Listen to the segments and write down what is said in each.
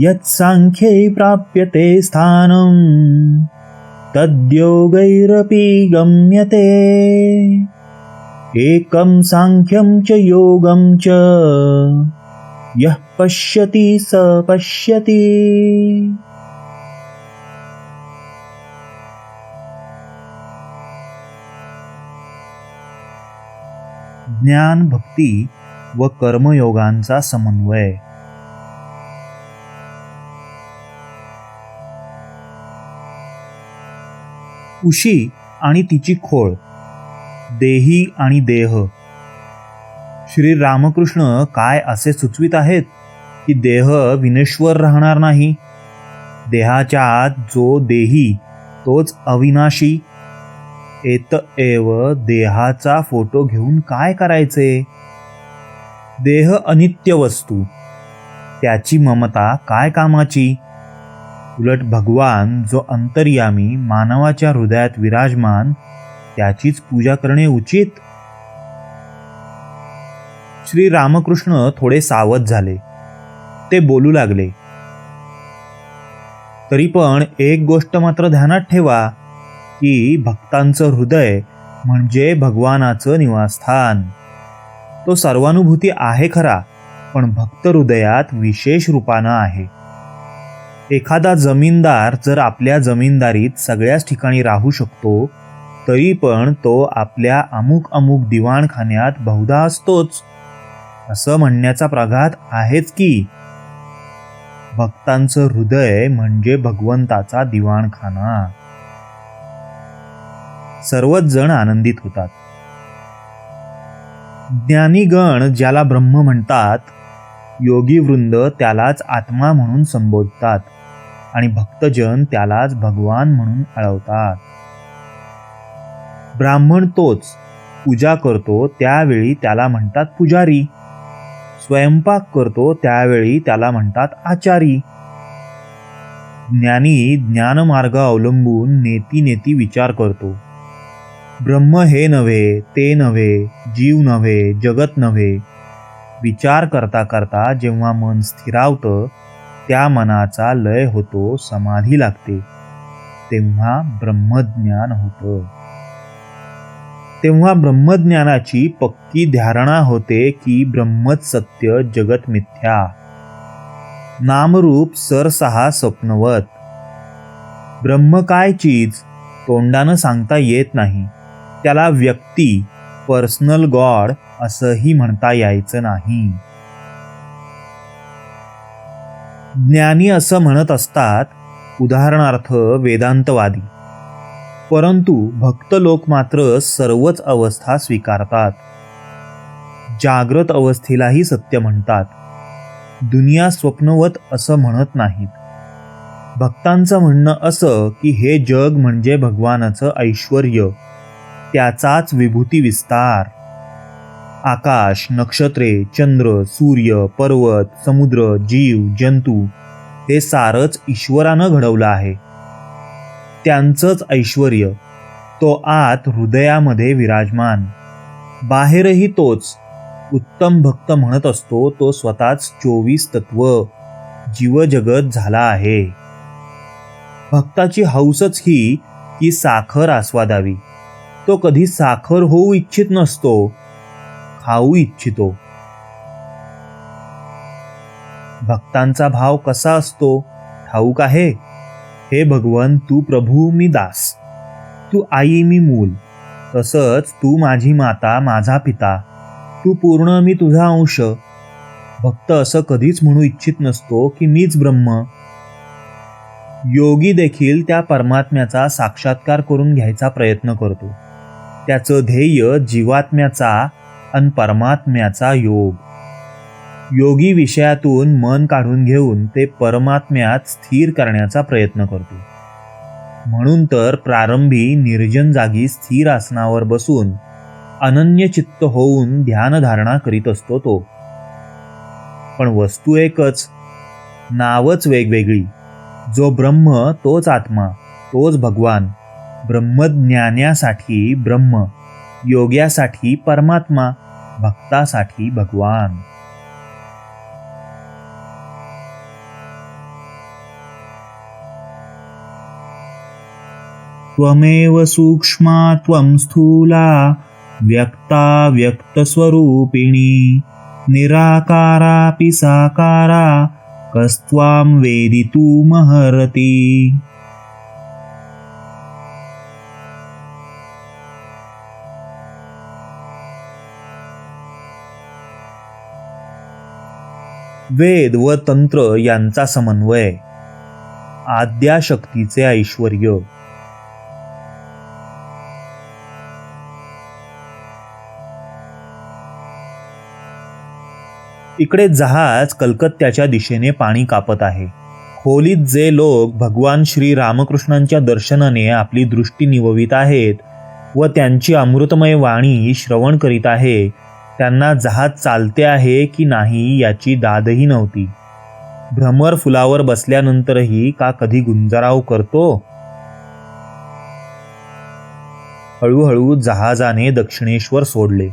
यत्साङ्ख्यै प्राप्यते स्थानं तद्योगैरपि गम्यते। एकं साङ्ख्यं च योगं च यः पश्यति स पश्यति। ज्ञान भक्ती व कर्मयोगांचा समन्वय खुशी आणि तिची खोळ. देही आणि देह. श्री रामकृष्ण काय असे सुचवित आहेत की देह विनेश्वर राहणार नाही? देहाच्या आत जो देही तोच अविनाशी. एत एव देहाचा फोटो घेऊन काय करायचे? देह अनित्य वस्तू. त्याची ममता काय कामाची? उलट भगवान जो अंतर्यामी मानवाच्या हृदयात विराजमान त्याचीच पूजा करणे उचित? श्री रामकृष्ण थोडे सावध झाले. ते बोलू लागले. तरी पण एक गोष्ट मात्र ध्यानात ठेवा की भक्तांचं हृदय म्हणजे भगवानाचं निवासस्थान. तो सर्वानुभूती आहे खरा पण भक्त हृदयात विशेष रूपानं आहे. एखादा जमीनदार जर आपल्या जमीनदारीत सगळ्याच ठिकाणी राहू शकतो तरी पण तो आपल्या अमुक अमुक दिवाणखान्यात बहुधा असतोच. असं म्हणण्याचा प्रघात आहेच की भक्तांचं हृदय म्हणजे भगवंताचा दिवाणखाना. सर्वच जण आनंदित होतात. ज्ञानीगण ज्याला ब्रह्म म्हणतात योगी वृंद त्यालाच आत्मा म्हणून संबोधतात. आणि भक्तजन त्यालाच भगवान म्हणून आळवतात ब्राह्मण तोच पूजा करतो त्यावेळी त्याला म्हणतात पुजारी. स्वयंपाक करतो त्यावेळी त्याला म्हणतात आचारी. ज्ञानी ज्ञानमार्ग अवलंबून नेती नेती विचार करतो. ब्रह्म हे नव्हे ते नव्हे जीव नव्हे जगत नव्हे. विचार करता करता जेव्हा मन स्थिरावतं त्या मनाचा लय होतो समाधी लागते. तेव्हा ब्रह्मज्ञान होतं. तेव्हा ब्रह्मज्ञानाची पक्की धारणा होते की ब्रह्मच सत्य जगत मिथ्या. नामरूप सरसहा स्वप्नवत. ब्रह्म काय चीज? तोंडानं सांगता येत नाही. त्याला व्यक्ती पर्सनल गॉड असंही म्हणता यायचं नाही. ज्ञानी असं म्हणत असतात उदाहरणार्थ वेदांतवादी. परंतु भक्त लोक मात्र सर्वच अवस्था स्वीकारतात. जाग्रत अवस्थेलाही सत्य म्हणतात. दुनिया स्वप्नवत असं म्हणत नाहीत. भक्तांचं म्हणणं असं की हे जग म्हणजे भगवानाचं ऐश्वर त्याचाच विभूती विस्तार. आकाश नक्षत्रे चंद्र सूर्य पर्वत समुद्र जीव जंतू हे सारच ईश्वरानं घडवलं आहे. त्यांचंच ऐश्वर तो आत हृदयामध्ये विराजमान. बाहेरही तोच उत्तम भक्त म्हणत असतो तो स्वतःच चोवीस तत्व जीवजगत झाला आहे. भक्ताची हौसच ही की साखर आस्वादावी. तो कधी साखर होऊ इच्छित नसतो खाऊ इच्छितो. भक्तांचा भाव कसा असतो? ठाऊक आहे. हे भगवन तू प्रभू मी दास. तू आई मी मूल. तसंच तू माझी माता माझा पिता. तू पूर्ण मी तुझा अंश. भक्त असं कधीच म्हणू इच्छित नसतो की मीच ब्रह्म. योगी देखील त्या परमात्म्याचा साक्षात्कार करून घ्यायचा प्रयत्न करतो. त्याचं ध्येय जीवात्म्याचा आणि परमात्म्याचा योग. योगी विषयातून मन काढून घेऊन ते परमात्म्यात स्थिर करण्याचा प्रयत्न करतो. म्हणून तर प्रारंभी निर्जन जागी स्थिर आसनावर बसून अनन्य चित्त होऊन ध्यानधारणा करीत असतो तो. पण वस्तू एकच नावच वेगवेगळी. जो ब्रह्म तोच आत्मा तोच भगवान. ब्रह्मज्ञानासाठी ब्रह्म. योग्यासाठी परमात्मा भक्तासाठी भगवान. त्वमेव सूक्ष्मा त्वं स्थूला व्यक्ता व्यक्तस्वरूपिणी निराकारापि साकारा कस्त्वां वेदितुमहरति वेद व तंत्र यांचा समन्वय. आद्याशक्तीचे ऐश्वर इकडे जहाज कलकत्त्याच्या दिशेने पाणी कापत आहे. खोलीत जे लोक भगवान श्री रामकृष्णांच्या दर्शनाने आपली दृष्टी निववित आहेत व त्यांची अमृतमय वाणी श्रवण करीत आहे त्यांना जहाज चालते आहे की नाही याची दादही नव्हती. भ्रमर फुलावर बसल्यानंतरही का कधी गुंजराव करतो? हळूहळू जहाजाने दक्षिणेश्वर सोडले.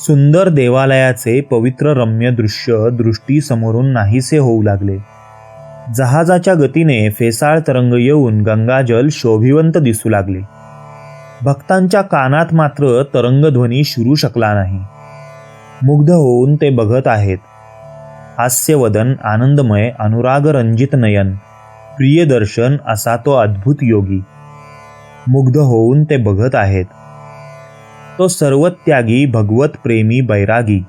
सुंदर देवालयाचे पवित्र रम्य दृश्य दृष्टी समोरून नाहीसे होऊ लागले. जहाजाच्या गतीने फेसाळ तरंग येऊन गंगाजल शोभिवंत दिसू लागले. भक्तांच्या कानात मात्र तरंगध्वनी शिरू शकला नाही. मुग्ध होऊन ते बघत आहेत. हास्यवदन आनंदमय अनुराग रंजित नयन प्रियदर्शन असा तो अद्भुत योगी. मुग्ध होऊन ते बघत आहेत. तो सर्वत्यागी भगवत प्रेमी बैरागी.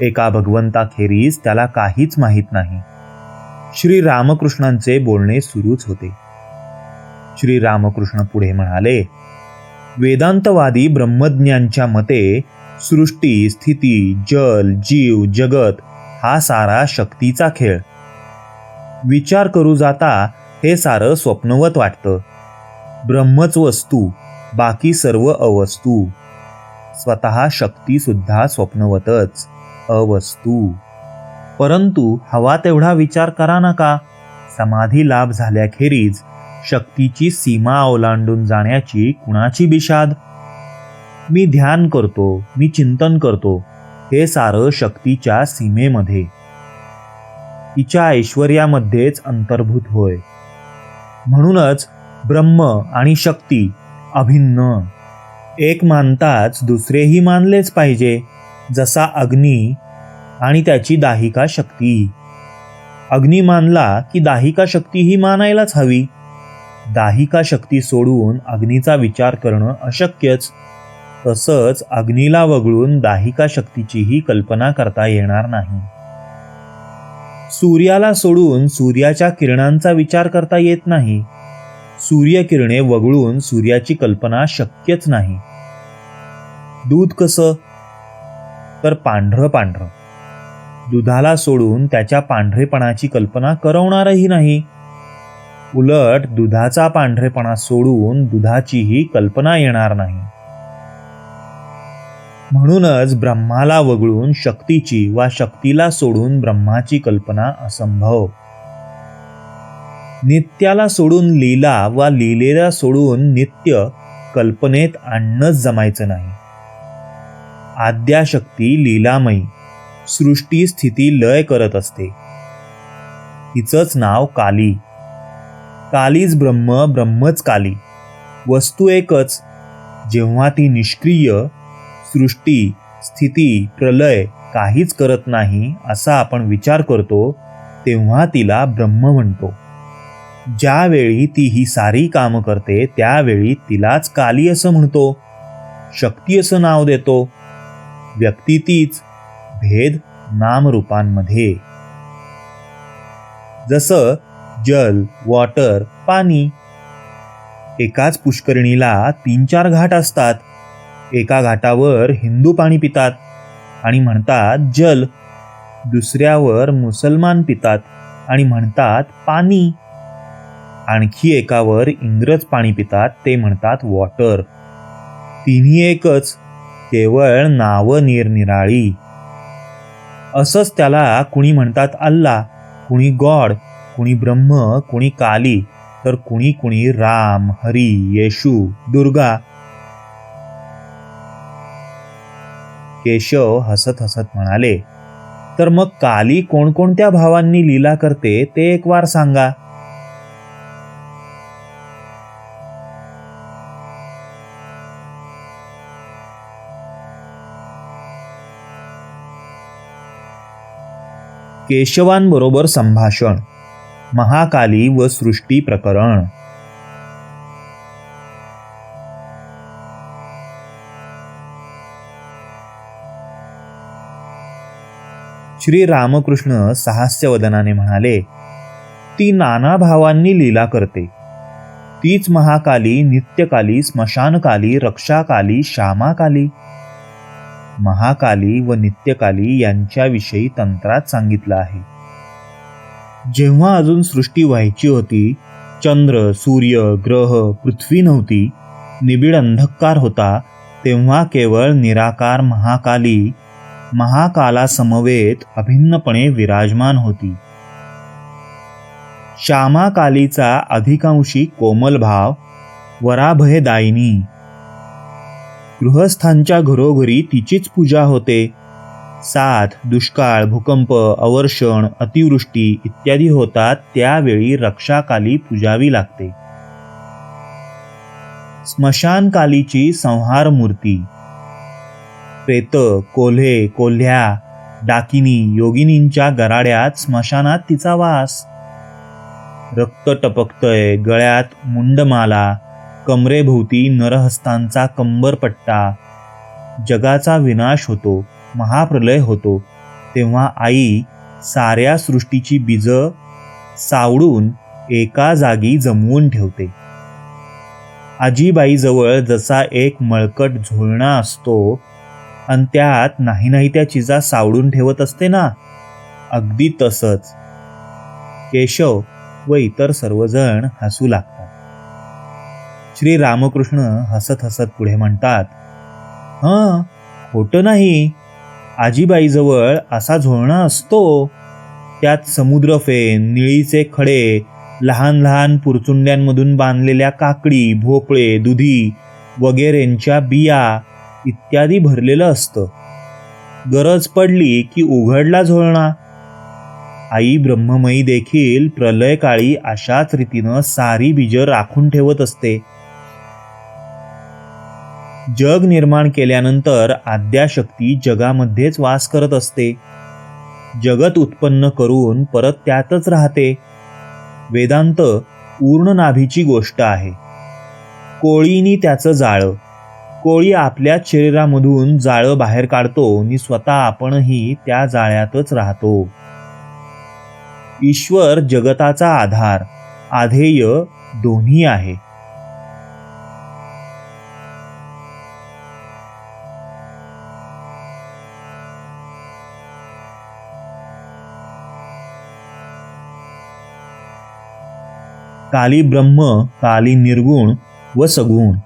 एका भगवंताखेरीज त्याला काहीच माहीत नाही. श्री रामकृष्णांचे बोलणे सुरूच होते. श्री रामकृष्ण पुढे म्हणाले वेदांतवादी ब्रह्मज्ञांच्या मते सृष्टी स्थिती जल जीव जगत हा सारा शक्तीचा खेळ. विचार करू जाता हे सारं स्वप्नवत वाटतं. ब्रह्मच वस्तू बाकी सर्व अवस्तू. स्वतः शक्तीसुद्धा स्वप्नवतच अवस्तू. परंतु हवा तेवढा विचार करा नका. समाधी लाभ झाल्याखेरीज शक्तीची सीमा ओलांडून जाण्याची कुणाची बिशाद? मी ध्यान करतो मी चिंतन करतो हे सारं शक्तीच्या सीमेमध्ये. तिच्या ऐश्वर्यामध्येच अंतर्भूत होय. म्हणूनच ब्रह्म आणि शक्ती अभिन्न. एक मानताच दुसरेही मानलेच पाहिजे जसा अग्नी आणि त्याची दाहिका शक्ती. अग्नी मानला की दाहिका शक्ती ही मानायलाच हवी. दाहिका शक्ती सोडून अग्नीचा विचार करणं अशक्यच. तसंच अग्नीला वगळून दाहिका शक्तीचीही कल्पना करता येणार नाही. सूर्याला सोडून सूर्याच्या किरणांचा विचार करता येत नाही. सूर्यकिरणे वगळून सूर्याची कल्पना शक्यच नाही. दूध कसं? तर पांढरं पांढरं. दुधाला सोडून त्याच्या पांढरेपणाची कल्पना करवणारही नाही. उलट दुधाचा पांढरेपणा सोडून दुधाचीही कल्पना येणार नाही. म्हणूनच ब्रह्माला वगळून शक्तीची वा शक्तीला सोडून ब्रह्माची कल्पना असंभव. नित्याला सोडून लीला वा लीलेला सोडून नित्य कल्पनेत आणणंच जमायचं नाही. आद्याशक्ती लीलामयी सृष्टी स्थिती लय करत असते. तिचंच नाव काली. कालीच ब्रह्म ब्रह्मच काली. वस्तू एकच जेव्हा ती निष्क्रिय सृष्टी स्थिती प्रलय काहीच करत नाही असा आपण विचार करतो तेव्हा तिला ब्रह्म म्हणतो. ज्यावेळी ती ही सारी कामं करते त्यावेळी तिलाच काली असं म्हणतो. शक्ती असं नाव देतो. व्यक्ती तीच भेद नामरूपांमध्ये. जसं जल वॉटर पाणी. एकाच पुष्करणीला तीन चार घाट असतात. एका घाटावर हिंदू पाणी पितात आणि म्हणतात जल. दुसऱ्यावर मुसलमान पितात आणि म्हणतात पाणी. आणखी एकावर इंग्रज पाणी पितात ते म्हणतात वॉटर तिन्ही एकच केवळ नावं निरनिराळी. असंच त्याला कुणी म्हणतात अल्ला कुणी गॉड कुणी ब्रह्म कुणी काली तर कुणी कुणी राम हरी येशू दुर्गा. केशव हसत हसत म्हणाले तर मग काली कोणकोणत्या भावांनी लीला करते ते एक वार सांगा. केशवांबरोबर संभाषण महाकाली व सृष्टी प्रकरण. श्री रामकृष्ण सहास्यवदनाने म्हणाले ती नाना भावांनी लीला करते. तीच महाकाली नित्यकाली स्मशानकाली रक्षाकाली श्यामाकाली. महाकाली व नित्यकाली यांच्याविषयी तंत्रात सांगितलं आहे. जेव्हा अजून सृष्टी व्हायची होती चंद्र सूर्य ग्रह पृथ्वी नव्हती निबिड अंधकार होता तेव्हा केवळ निराकार महाकाली महाकालासमवेत अभिन्नपणे विराजमान होती. श्यामाकालीचा अधिकांशी कोमल भाव वराभयदायिनी. गृहस्थांच्या घरोघरी तिचीच पूजा होते. साथ दुष्काळ भूकंप अवर्षण अतिवृष्टी इत्यादी होतात त्यावेळी रक्षाकाली पूजावी लागते. स्मशानकालीची संहार मूर्ती प्रेत कोल्हे कोल्ह्या डाकिनी योगिनींच्या गराड्यात स्मशानात तिचा वास. रक्त टपकतय गळ्यात मुंडमाला कमरेभोवती नरहस्तांचा कंबरपट्टा. जगाचा विनाश होतो. महाप्रलय होतो तेव्हा आई साऱ्या सृष्टीची बीज सावडून एका जागी जमवून ठेवते. आजीबाईजवळ जसा एक मळकट झोळणा असतो आणि त्यात नाही नाही त्या चिजा सावडून ठेवत असते ना? अगदी तसंच. केशव व इतर सर्वजण हसू लागतात. श्री रामकृष्ण हसत हसत पुढे म्हणतात हां खोटं नाही. आजीबाईजवळ असा झोळणा असतो. त्यात समुद्रफेन निळीचे खडे लहान लहान पुरचुंड्यांमधून बांधलेल्या काकडी भोपळे दुधी वगैरेंच्या बिया इत्यादी भरलेलं असतं. गरज पडली की उघडला झोळणा. आई ब्रह्ममयी देखील प्रलयकाळी अशाच रीतीनं सारी बीजं राखून ठेवत असते. जग निर्माण केल्यानंतर आद्याशक्ती जगामध्येच वास करत असते. जगत उत्पन्न करून परत त्यातच राहते. वेदांत पूर्ण नाभीची गोष्ट आहे. कोळीनी त्याचं जाळं. कोळी आपल्या शरीरामधून जाळं बाहेर काढतो आणि स्वतः आपणही त्या जाळ्यातच राहतो. ईश्वर जगताचा आधार आधेय दोन्ही आहे. काली ब्रह्म काली निर्गुण व सगुण.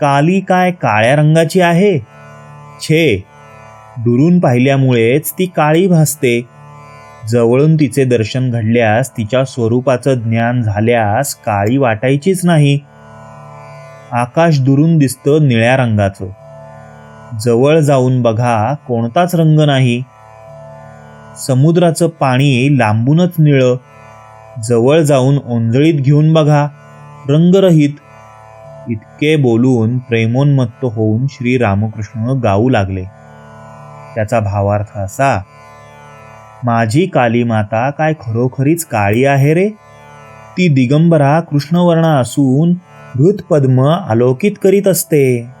काली काय काळ्या रंगाची आहे? छे. दुरून पाहिल्यामुळेच ती काळी भासते. जवळून तिचे दर्शन घडल्यास तिच्या स्वरूपाचं ज्ञान झाल्यास काळी वाटायचीच नाही. आकाश दुरून दिसतं निळ्या रंगाचं. जवळ जाऊन बघा कोणताच रंग नाही. समुद्राचं पाणी लांबूनच निळं. जवळ जाऊन ओंजळीत घेऊन बघा रंगरहित. इतके बोलून प्रेमोन्मत्त होऊन श्री रामकृष्ण गाऊ लागले. त्याचा भावार्थ असा माझी काली माता काय खरोखरीच काळी आहे रे? ती दिगंबरा कृष्णवर्णा असून हृतपद्म आलोकित करीत असते.